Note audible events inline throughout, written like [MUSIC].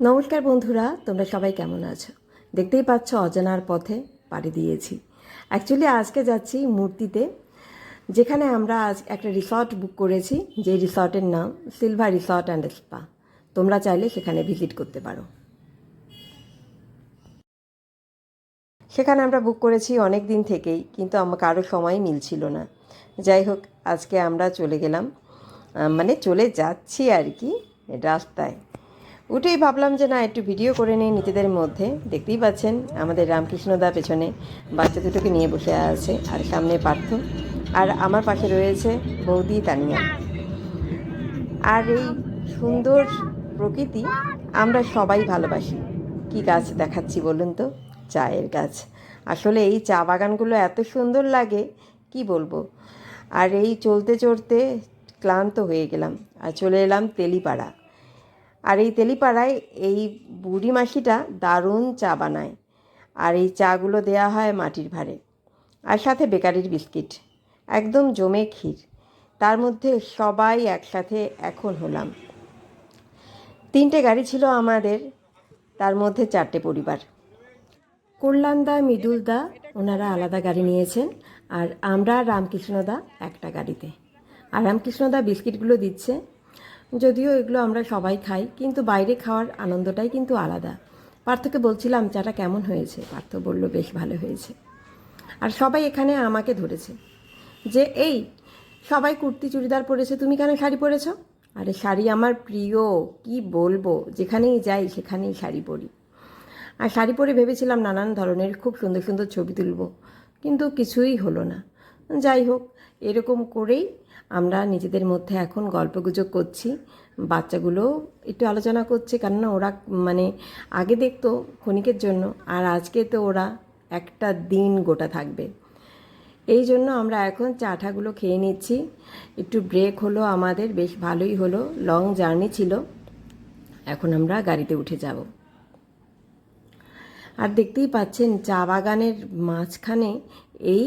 নমস্কার বন্ধুরা, তোমরা সবাই কেমন আছো? দেখতেই পাচ্ছ, অজানার পথে পাড়ি দিয়েছি। অ্যাকচুয়ালি আজকে যাচ্ছি মূর্তিতে, যেখানে আমরা আজ একটা রিসর্ট বুক করেছি, যে রিসর্টের নাম সিলভার রিসর্ট অ্যান্ড স্পা তোমরা চাইলে সেখানে ভিজিট করতে পারো। সেখানে আমরা বুক করেছি অনেক দিন থেকেই, কিন্তু আমার কারও সময় মিলছিল না। যাই হোক, আজকে আমরা চলে গেলাম। মানে চলে যাচ্ছি আর কি, রাস্তায়। উঠেই ভাবলাম যে না, একটু ভিডিও করে নিই নিজেদের মধ্যে। দেখতেই পাচ্ছেন, আমাদের রামকৃষ্ণদা পেছনে বাচ্চা দুটোকে নিয়ে বসে আছে, আর সামনে পার্থ। আর আমার পাশে রয়েছে বৌদি তানিয়া। আর এই সুন্দর প্রকৃতি আমরা সবাই ভালোবাসি। কি গাছ দেখাচ্ছি বলুন তো? চায়ের গাছ। আসলে এই চা বাগানগুলো এত সুন্দর লাগে, কি বলব? আর এই চলতে চলতে ক্লান্ত হয়ে গেলাম। আর চলে এলাম তেলিপাড়া। আর এই তেলিপাড়ায় এই বুড়ি মাসিটা দারুণ চা বানায়। আর এই চাগুলো দেয়া হয় মাটির ভারে আর সাথে বেকারির বিস্কিট। একদম জমে ক্ষীর। তার মধ্যে সবাই একসাথে এখন হলাম। তিনটে গাড়ি ছিল আমাদের, তার মধ্যে চারটে পরিবার। কল্যাণদা মৃদুলদা ওনারা আলাদা গাড়ি নিয়েছেন। আর আমরা রামকৃষ্ণদা একটা গাড়িতে। আর রামকৃষ্ণদা বিস্কিটগুলো দিচ্ছে। যদিও এগুলো আমরা সবাই খাই, কিন্তু বাইরে খাওয়ার আনন্দটাই কিন্তু আলাদা। পার্থকে বলছিলাম, চাটা কেমন হয়েছে? পার্থ বলল, বেশ ভালো হয়েছে। আর সবাই এখানে আমাকে ধরেছে যে, এই, সবাই কুর্তি চুড়িদার পরেছে, তুমি কেন শাড়ি পরেছ? আরে, শাড়ি আমার প্রিয়, কি বলব? যেখানেই যাই, সেখানেই শাড়ি পরি। আর শাড়ি পরে ভেবেছিলাম নানান ধরনের খুব সুন্দর সুন্দর ছবি তুলব, কিন্তু কিছুই হলো না। যাই হোক, এরকম করেই আমরা নিজেদের মধ্যে এখন গল্পগুজব করছি। বাচ্চাগুলো একটু আলোচনা করছে, কেননা ওরা মানে আগে দেখতো ক্ষণিকের জন্য, আর আজকে তো ওরা একটা দিন গোটা থাকবে। এই জন্য আমরা এখন চাঠাগুলো খেয়ে নিচ্ছি। একটু ব্রেক হলো আমাদের, বেশ ভালোই হলো লং জার্নি ছিল। এখন আমরা গাড়িতে উঠে যাব। আর দেখতেই পাচ্ছেন চা বাগানের মাঝখানে এই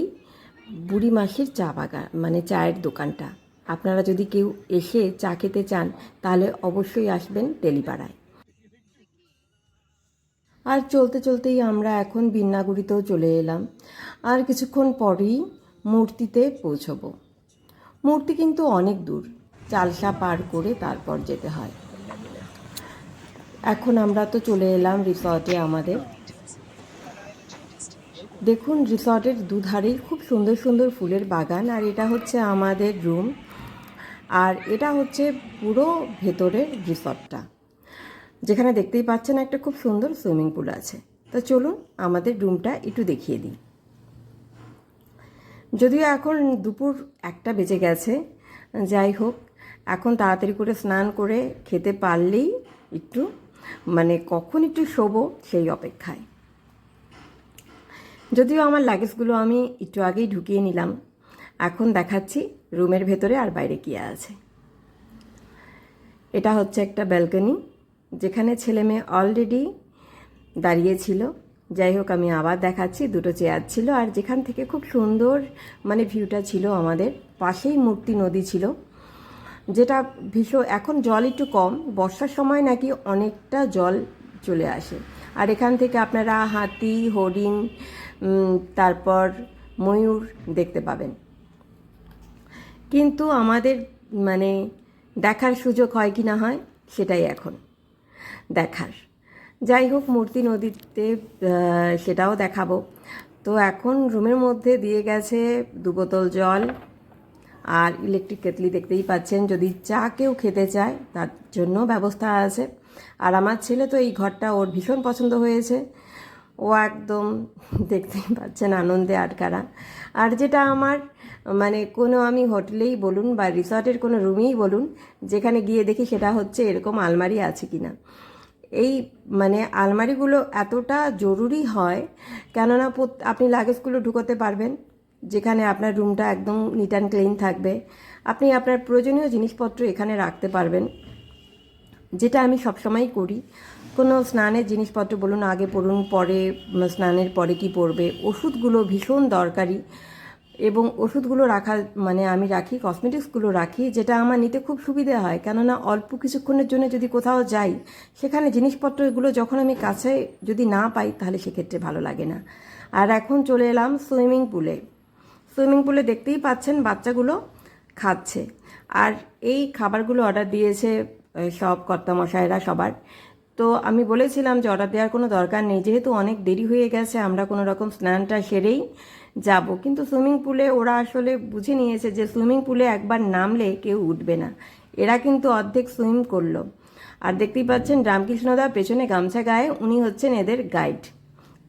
বুড়ি মাসির চা বাগান মানে চায়ের দোকানটা। আপনারা যদি কেউ এসে চা খেতে চান, তাহলে অবশ্যই আসবেন তেলিপাড়ায়। আর চলতে চলতেই আমরা এখন বিন্নাগুড়িতেও চলে এলাম। আর কিছুক্ষণ পরেই মূর্তিতে পৌঁছবো। মূর্তি কিন্তু অনেক দূর, চালসা পার করে তারপর যেতে হয়। এখন আমরা তো চলে এলাম রিসর্টে আমাদের। দেখুন, রিসর্টের দুধারেই খুব সুন্দর সুন্দর ফুলের বাগান, আর এটা হচ্ছে আমাদের রুম, আর এটা হচ্ছে পুরো ভেতরের রিসর্টটা, যেখানে দেখতেই পাচ্ছেন একটা খুব সুন্দর সুইমিং পুল আছে। তো চলুন, আমাদের রুমটা একটু দেখিয়ে দিই। যদিও এখন দুপুর একটা বেজে গেছে, যাই হোক, এখন তাড়াতাড়ি করে স্নান করে খেতে পারলেই একটু মানে কখন একটু শোবো সেই অপেক্ষায়। যদিও আমার লাগেজগুলো আমি একটু আগেই ঢুকিয়ে নিলাম। এখন দেখাচ্ছি রুমের ভেতরে আর বাইরে কী আছে। এটা হচ্ছে একটা ব্যালকনি যেখানে ছেলে মেয়ে অলরেডি দাঁড়িয়েছিল যাই হোক, আমি আবার দেখাচ্ছি, দুটো চেয়ার ছিল আর যেখান থেকে খুব সুন্দর মানে ভিউটা ছিল আমাদের, পাশেই মূর্তি নদী ছিল। যেটা ভীষণ, এখন জল একটু কম, বর্ষার সময় নাকি অনেকটা জল চলে আসে। আর এখান থেকে আপনারা হাতি, হরিণ তারপর ময়ূর দেখতে পাবেন। কিন্তু আমাদের মানে দেখার সুযোগ হয় কি না হয়, সেটাই এখন। দেখার। যাই হোক, মূর্তি নদীতে সেটাও দেখাবো। তো এখন রুমের মধ্যে দিয়ে গেছে দু বোতল জল আর ইলেকট্রিক কেটলি দেখতেই পাচ্ছেন। যদি চা কেউ খেতে চায়, তার জন্য ব্যবস্থা আছে। আর আমার ছেলে তো এই ঘরটা ওর ভীষণ পছন্দ হয়েছে। ও একদম [LAUGHS] দেখতেই পাচ্ছেন আনন্দে আটকারা। আর যেটা আমার মানে কোনো আমি হোটেলেই বলুন বা রিসর্টের কোনো রুমেই বলুন, যেখানে গিয়ে দেখি সেটা হচ্ছে এরকম আলমারি আছে কি না এই মানে আলমারিগুলো এতটা জরুরি হয়, কেননা আপনি লাগেজগুলো ঢুকোতে পারবেন, যেখানে আপনার রুমটা একদম নিট অ্যান্ড ক্লিন থাকবে। আপনি আপনার প্রয়োজনীয় জিনিসপত্র এখানে রাখতে পারবেন। যেটা আমি সবসময়ই করি। কোনো স্নানের জিনিসপত্র বলুন, আগে পড়ুন, পরে স্নানের পরে কি পড়বে, ওষুধগুলো ভীষণ দরকারি। এবং ওষুধগুলো রাখা মানে আমি রাখি, কসমেটিক্সগুলো রাখি, যেটা আমার নিতে খুব সুবিধে হয়। কেননা অল্প কিছুক্ষণের জন্য যদি কোথাও যাই, সেখানে জিনিসপত্রগুলো যখন আমি কাছে যদি না পাই, তাহলে সেক্ষেত্রে ভালো লাগে না। আর এখন চলে এলাম সুইমিং পুলে। সুইমিং পুলে দেখতেই পাচ্ছেন বাচ্চাগুলো খাচ্ছে। আর এই খাবারগুলো অর্ডার দিয়েছে সব কর্তামশাইরা সবার। তো আমি বলেছিলাম যে অর্ডার দেওয়ার কোনো দরকার নেই। যেহেতু অনেক দেরি হয়ে গেছে, আমরা কোনো রকম স্নানটা সেরেই যাব। কিন্তু সুইমিং পুলে ওরা আসলে বুঝে নিয়েছে যে সুইমিং পুলে একবার নামলে কেউ উঠবে না। এরা কিন্তু অর্ধেক সুইম করল। আর দেখতেই পাচ্ছেন রামকৃষ্ণদা পেছনে গামছা গায়ে, উনি হচ্ছেন এদের গাইড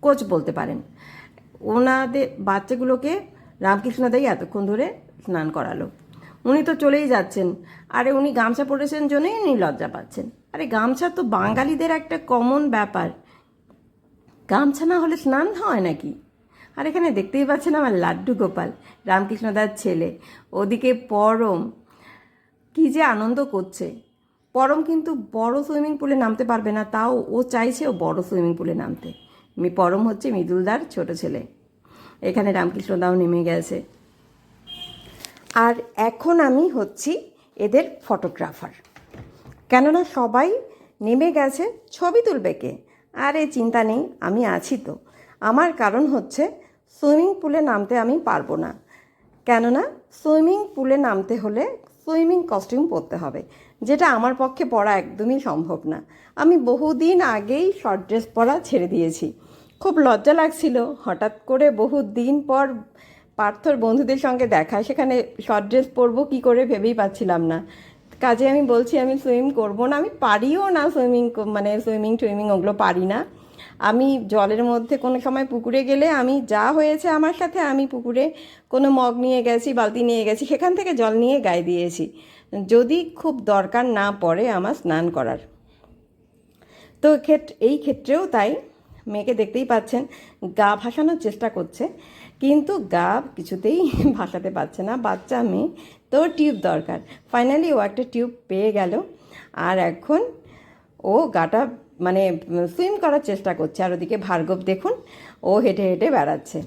কোচ বলতে পারেন। ওনাদের বাচ্চাগুলোকে রামকৃষ্ণদাই এতক্ষণ ধরে স্নান করালো। উনি তো চলেই যাচ্ছেন। আরে উনি গামছা পরেছেন জন্যই উনি লজ্জা পাচ্ছেন। আরে গামছা তো বাঙালিদের একটা কমন ব্যাপার। গামছা না হলে স্নান হয় নাকি? আর এখানে দেখতেই পাচ্ছেন আমার লাড্ডু গোপাল রামকৃষ্ণদার ছেলে। ওদিকে পরম কি যে আনন্দ করছে। পরম কিন্তু বড় সুইমিং পুলে নামতে পারবে না, তাও ও চাইছে ও বড় সুইমিং পুলে নামতে। পরম হচ্ছে মৃদুলদার ছোট ছেলে। এখানে রামকৃষ্ণদাও নেমে গেছে। আর এখন আমি হচ্ছি এদের ফটোগ্রাফার। কেননা সবাই নেমে গেছে ছবি তুলবে কে? আর আরে চিন্তা নেই, আমি আছি তো। আমার কারণ হচ্ছে সুইমিং পুলে নামতে আমি পারব না। কেননা সুইমিং পুলে নামতে হলে সুইমিং কস্টিউম পরতে হবে, যেটা আমার পক্ষে পরা একদমই সম্ভব না। আমি বহুদিন আগেই শর্ট ড্রেস পরা ছেড়ে দিয়েছি। খুব লজ্জা লাগছিল, হঠাৎ করে বহু দিন পর পার্থর বন্ধুদের সঙ্গে দেখা, সেখানে শর্ট ড্রেস পরবো, কী করে ভেবেই পাচ্ছিলাম না। কাজে আমি বলছি, আমি সুইম করব না, আমি পারিও না সুইমিং মানে সুইমিং টুইমিং ওগুলো পারি না। আমি জলের মধ্যে কোনো সময় পুকুরে গেলে আমি যা হয়েছে আমার সাথে, আমি পুকুরে কোনো মগ নিয়ে গেছি, বালতি নিয়ে গেছি, সেখান থেকে জল নিয়ে গায়ে দিয়েছি। যদি খুব দরকার না পড়ে আমার স্নান করার। তো ক্ষেত্রে এই ক্ষেত্রেও তাই, মেয়েকে দেখতেই পাচ্ছেন, গা ভাসানোর চেষ্টা করছে। কিন্তু গা কিছুতেই [LAUGHS] ভাসাতে পারছে না। বাচ্চা মেয়ে তো টিউব দরকার। ফাইনালি ও একটা টিউব পেয়ে গেল। আর এখন ও গাটা মানে সুইম করার চেষ্টা করছে। আর ওদিকে ভার্গব দেখুন, ও হেঁটে হেঁটে বেড়াচ্ছে।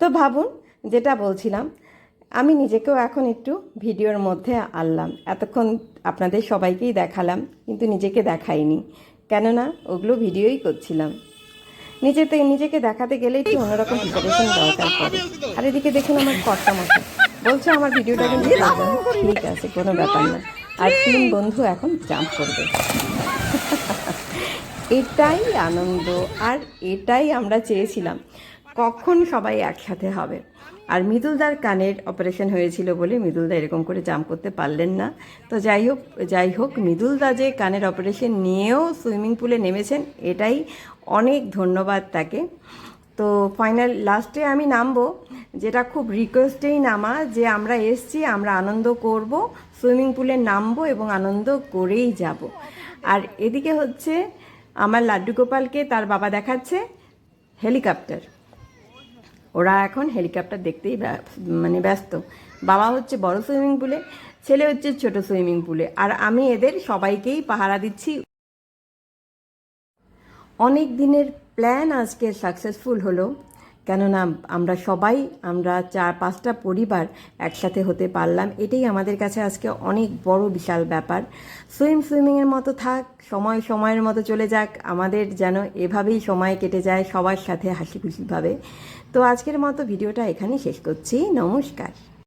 তো ভাবুন, যেটা বলছিলাম, আমি নিজেকেও এখন একটু ভিডিওর মধ্যে আনলাম। এতক্ষণ আপনাদের সবাইকেই দেখালাম, কিন্তু নিজেকে দেখাইনি। কেননা ওগুলো ভিডিওই করছিলাম। নিজেতে নিজেকে দেখাতে গেলে একটু অন্যরকম প্রিপারেশন দরকার পড়ে। আর এদিকে দেখুন আমার কর্তা মতো বলছে আমার ভিডিওটা কিন্তু ঠিক আছে কোনো ব্যাপার না। আর তিন বন্ধু এখন জাম্প করবে। এটাই আনন্দ আর এটাই আমরা চেয়েছিলাম। কখন সবাই একসাথে হবে? আর মৃদুলদার কানের অপারেশন হয়েছিল বলে মৃদুলদা এরকম করে জাম করতে পারলেন না। তো যাই হোক যাই হোক মৃদুলদা যে কানের অপারেশন নিয়েও সুইমিং পুলে নেমেছেন এটাই অনেক ধন্যবাদ তাকে। তো ফাইনাল লাস্টে আমি নামবো, যেটা খুব রিকোয়েস্টেই নামা, যে আমরা এসছি, আমরা আনন্দ করব সুইমিং পুলে নামবো এবং আনন্দ করেই যাব। আর এদিকে হচ্ছে, আমার লাড্ডু গোপালকে তার বাবা দেখাচ্ছে হেলিকপ্টার ওরা এখন হেলিকপ্টার দেখতেই মানে ব্যস্ত। বাবা হচ্ছে বড় সুইমিং পুলে ছেলে হচ্ছে ছোট সুইমিং পুলে আর আমি এদের সবাইকেই পাহারা দিচ্ছি। অনেক দিনের প্ল্যান আজকে সাকসেসফুল হলো। কেননা আমরা সবাই, আমরা চার, পাঁচটা পরিবার একসাথে হতে পারলাম। এটাই আমাদের কাছে আজকে অনেক বড় বিশাল ব্যাপার। সুইম সুইমিংয়ের মতো থাক, সময় সময়ের মতো চলে যাক। আমাদের যেন এভাবেই সময় কেটে যায় সবার সাথে হাসি খুশিভাবে তো আজকের মতো ভিডিওটা এখানেই শেষ করছি। নমস্কার।